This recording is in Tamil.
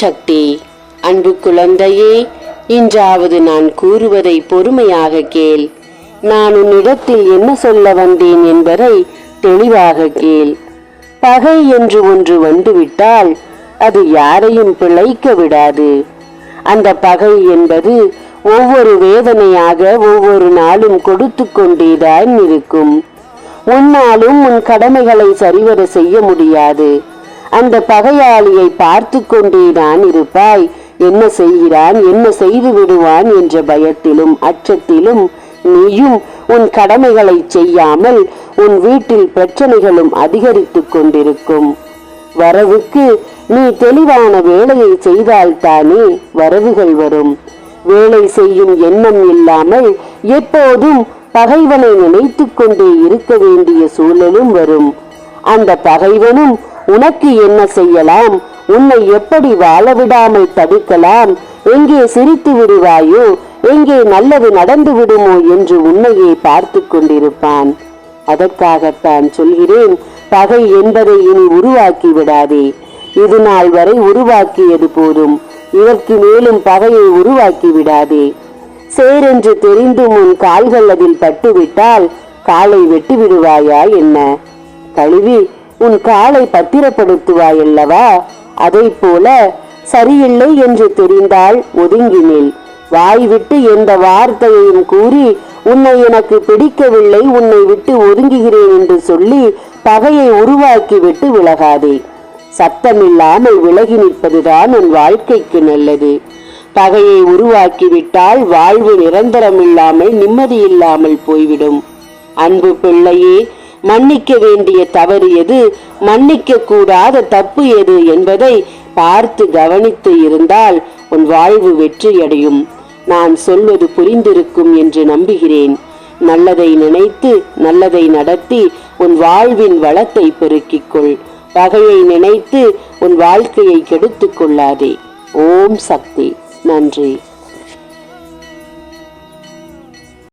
சக்தி. அன்பு குழந்தையே இன்றாவது நான் கூறுவதை பொறுமையாக கேள். நான் உன்னிடத்தில் என்ன சொல்ல வந்தேன் என்பதை தெளிவாக கேள். பகை என்று ஒன்று வந்துவிட்டால் அது யாரையும் பிழைக்க விடாது. அந்த பகை என்பது ஒவ்வொரு வேதனையாக ஒவ்வொரு நாளும் கொடுத்து கொண்டேதான் இருக்கும். உன்னாலும் உன் கடமைகளை சரிவர செய்ய முடியாது. அந்த பகையாளியை பார்த்து கொண்டே நான் இருப்பாய். என்ன செய்கிறான்? என்ன செய்து விடுவான்? என்ற பயத்திலும் அச்சத்திலும் நீயும் உன் கடமைகளை செய்யாமல் உன் வீட்டில் பிரச்சனைகளும் அதிகரித்துக் கொண்டிருக்கும். வரவுக்கு நீ தெளிவான வேலையை செய்தால்தானே வரவுகள் வரும். வேலை செய்யும் எண்ணம் இல்லாமல் எப்போதும் பகைவனை நினைத்துக் கொண்டே இருக்க வேண்டிய சூழலும் வரும். அந்த பகைவனும் உனக்கு என்ன செய்யலாம்? உன்னை எப்படி வாழ விடாமல் தடுக்கலாம் எங்கே சிரித்து விடுவாயோ? எங்கே நல்லது நடந்து விடுமோ என்று உன்னையே பார்த்து கொண்டிருப்பான். அதற்காகத்தான் சொல்கிறேன் பகை என்பதை இனி உருவாக்கி விடாதே. இது நாள் வரை உருவாக்கியது போதும். இதற்கு மேலும் பகையை உருவாக்கி விடாதே. சேரென்று தெரிந்தும் உன் கால்கள் அதில் பட்டுவிட்டால் காலை வெட்டி விடுவாயா என்ன? கழுவி உன் காலை பத்திரப்படுத்துவாயல்லவா? அதை போல சரியில்லை என்று தெரிந்தால் ஒதுங்கி நில். வாய் விட்டு எந்த வார்த்தையையும் கூறி உன்னை எனக்கு பிடிக்கவில்லை உன்னை விட்டு ஒதுங்குகிறேன் என்று சொல்லி பகையை உருவாக்கிவிட்டு விலகாதே. சத்தமில்லாமல் விலகி நிற்பதுதான் உன் வாழ்க்கைக்கு நல்லது. பகையை உருவாக்கிவிட்டால் வாழ்வு நிரந்தரமில்லாமல் நிம்மதியில்லாமல் போய்விடும். அன்பு பிள்ளையே மன்னிக்க வேண்டிய தவறு எது? மன்னிக்க கூடாத தப்பு எது என்பதை பார்த்து கவனித்து இருந்தால் உன் வாழ்வு வெற்றியடையும். நான் சொல்வது புரிந்திருக்கும் என்று நம்புகிறேன். நல்லதை நினைத்து நல்லதை நடத்தி உன் வாழ்வின் வளத்தை பெருக்கிக் கொள். பகையை நினைத்து உன் வாழ்க்கையை கெடுத்துக் கொள்ளாதே. ஓம் சக்தி. நன்றி.